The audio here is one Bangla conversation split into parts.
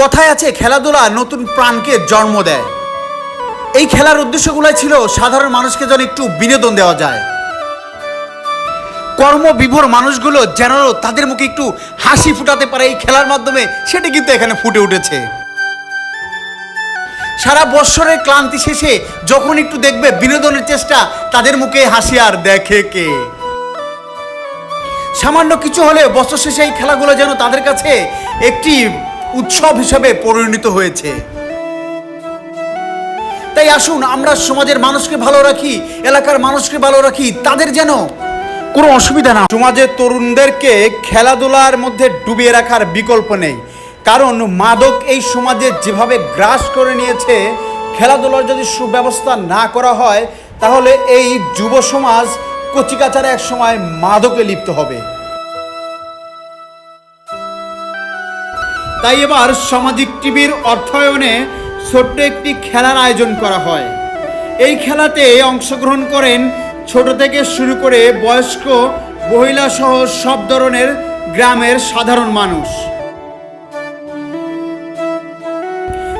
কথায় আছে, খেলাধুলা নতুন প্রাণকে জন্ম দেয়। এই খেলার উদ্দেশ্যগুলাই ছিল সাধারণ মানুষকে যেন একটু বিনোদন দেওয়া যায়। কর্মবিভোর মানুষগুলো যেন তাদের মুখে একটু হাসি ফুটাতে পারে এই খেলার মাধ্যমে, সেটি কিন্তু এখানে ফুটে উঠেছে। সারা বৎসরের ক্লান্তি শেষে যখন একটু দেখবে বিনোদনের চেষ্টা, তাদের মুখে হাসি আর দেখে কে? সামান্য কিছু হলে বছর শেষে এই খেলাগুলো যেন তাদের কাছে একটি উৎসব হিসাবে পরিণত হয়েছে। তাই আসুন, আমরা সমাজের মানুষকে ভালো রাখি, এলাকার মানুষকে ভালো রাখি, তাদের যেন কোনো অসুবিধা না সমাজের তরুণদেরকে খেলাধুলার মধ্যে ডুবিয়ে রাখার বিকল্প নেই। কারণ মাদক এই সমাজে যেভাবে গ্রাস করে নিয়েছে, খেলাধুলার যদি সুব্যবস্থা না করা হয়, তাহলে এই যুব সমাজ কচিকাচারে এক সময় মাদকে লিপ্ত হবে। তাই এবার সামাজিক টিভির অর্থায়নে ছোট্ট একটি খেলার আয়োজন করা হয়। এই খেলাতে অংশগ্রহণ করেন ছোট থেকে শুরু করে বয়স্ক, মহিলা সহ সব ধরনের গ্রামের সাধারণ মানুষ।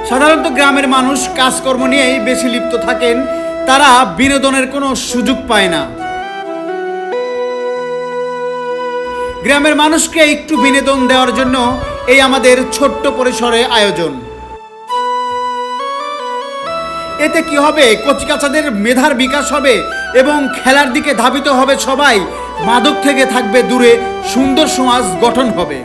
সাধারণত গ্রামের মানুষ কাজকর্ম নিয়েই বেশি লিপ্ত থাকেন, তারা বিনোদনের কোনো সুযোগ পায় না। গ্রামের মানুষকে একটু বিনোদন দেওয়ার জন্য এই আমাদের ছোট্ট পরিসরে আয়োজন। এতে কি হবে? কচিকাচাদের মেধার বিকাশ হবে এবং খেলার দিকে ধাবিত হবে সবাই। মাদক থেকে থাকবে দূরে, সুন্দর সমাজ গঠন হবে।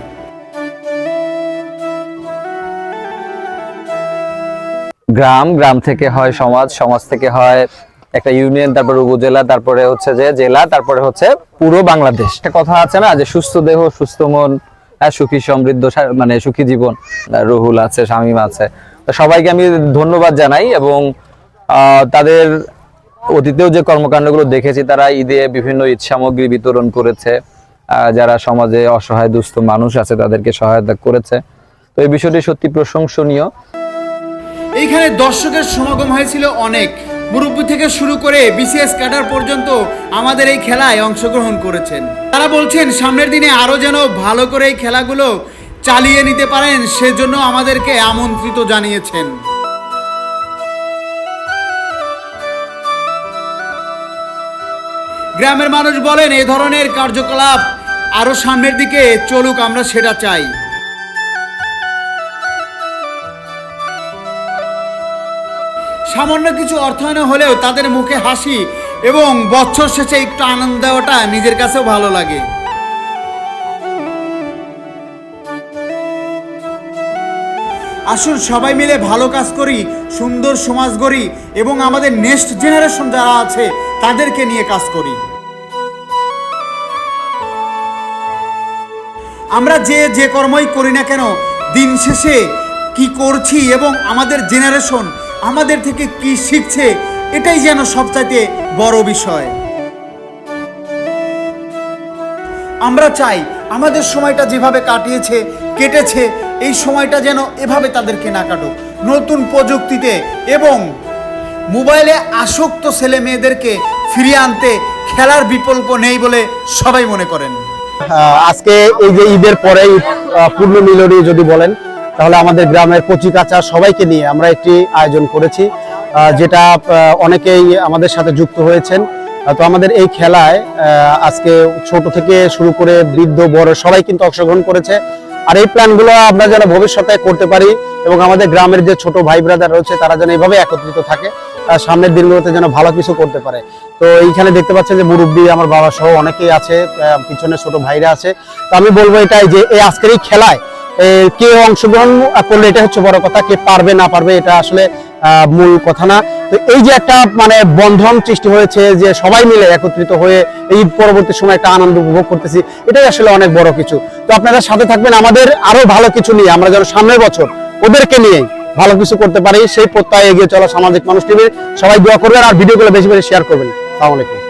গ্রাম গ্রাম থেকে হয় সমাজ সমাজ থেকে হয় একটা ইউনিয়ন, তারপরে উপজেলা, তারপরে হচ্ছে যে জেলা, তারপরে হচ্ছে পুরো বাংলাদেশ। একটা কথা আছে না যে সুস্থ দেহ, সুস্থ মন সুখী, সমৃদ্ধ মানে সুখী জীবন। রুহুল আছে, শামীম আছে। সবাইকে আমি ধন্যবাদ জানাই এবং তাদের অতীতেও যে কর্মকাণ্ডগুলো দেখেছি, তারা ঈদে বিভিন্ন ঈদ সামগ্রী বিতরণ করেছে। যারা সমাজে অসহায়, দুস্থ মানুষ আছে, তাদেরকে সহায়তা করেছে। তো এই বিষয়টি সত্যি প্রশংসনীয়। এইখানে দর্শকের সমাগম হয়েছিল অনেক। মুরব্বী থেকে শুরু করে বিসিএস ক্যাডার পর্যন্ত আমাদের এই খেলায় অংশগ্রহণ করেছেন। তারা বলছেন, সামনের দিনে আরও যেন ভালো করে এই খেলাগুলো চালিয়ে নিতে পারেন, সেজন্য আমাদেরকে আমন্ত্রিত জানিয়েছেন। গ্রামের মানুষ বলেন, এ ধরনের কার্যকলাপ আরও সামনের দিকে চলুক, আমরা সেটা চাই। সামান্য কিছু অর্থায়ন হলেও তাদের মুখে হাসি এবং বছর শেষে একটু আনন্দ দেওয়াটা নিজের কাছেও ভালো লাগে। আসুন সবাই মিলে ভালো কাজ করি, সুন্দর সমাজ গড়ি এবং আমাদের নেক্সট জেনারেশন যারা আছে, তাদেরকে নিয়ে কাজ করি। আমরা যে যে কর্মই করি না কেন, দিন শেষে কি করছি এবং আমাদের জেনারেশন আমাদের থেকে কি শিখছে, এটাই যেন সবচাইতে বড় বিষয়। আমরা চাই আমাদের সময়টা যেভাবে কাটিয়েছে, কেটেছে, এই সময়টা যেন এভাবে তাদেরকে না কাটুক। নতুন প্রযুক্তিতে এবং মোবাইলে আসক্ত ছেলে মেয়েদেরকে ফিরিয়ে আনতে খেলার বিকল্প নেই বলে সবাই মনে করেন। আজকে এই যে ঈদের পরে পূর্ণ মিলনী যদি বলেন তাহলে আমাদের গ্রামের কচি কাঁচা সবাইকে নিয়ে আমরা একটি আয়োজন করেছি যেটা অনেকেই আমাদের সাথে যুক্ত হয়েছেন। তো আমাদের এই খেলায় আজকে ছোট থেকে শুরু করে বৃদ্ধ, বড় সবাই কিন্তু অংশগ্রহণ করেছে। আর এই প্ল্যানগুলো আমরা যেন ভবিষ্যতে করতে পারি এবং আমাদের গ্রামের যে ছোট ভাই ব্রাদার রয়েছে, তারা যেন এইভাবে একত্রিত থাকে সামনের দিনগুলোতে যেন ভালো কিছু করতে পারে। তো এইখানে দেখতে পাচ্ছেন যে মুরব্বী, আমার বাবা সহ অনেকেই আছে পিছনে ছোট ভাইরা আছে। তো আমি বলব এটাই যে, এই আজকের এই খেলায় কে অংশগ্রহণ করলে এটা হচ্ছে বড় কথা, কে পারবে, না পারবে, এটা আসলে মূল কথা না। তো এই যে একটা মানে বন্ধন সৃষ্টি হয়েছে যে সবাই মিলে একত্রিত হয়ে এই পরবর্তী সময় একটা আনন্দ উপভোগ করতেছি, এটাই আসলে অনেক বড় কিছু। তো আপনারা সাথে থাকবেন আমাদের আরও ভালো কিছু নিয়ে, আমরা যেন সামনের বছর ওদেরকে নিয়ে ভালো কিছু করতে পারি, সেই প্রত্যয় এগিয়ে চলা সামাজিক মানুষ টিভির সবাই দোয়া করবেন আর ভিডিওগুলো বেশি বেশি শেয়ার করবেন। আসসালামু আলাইকুম।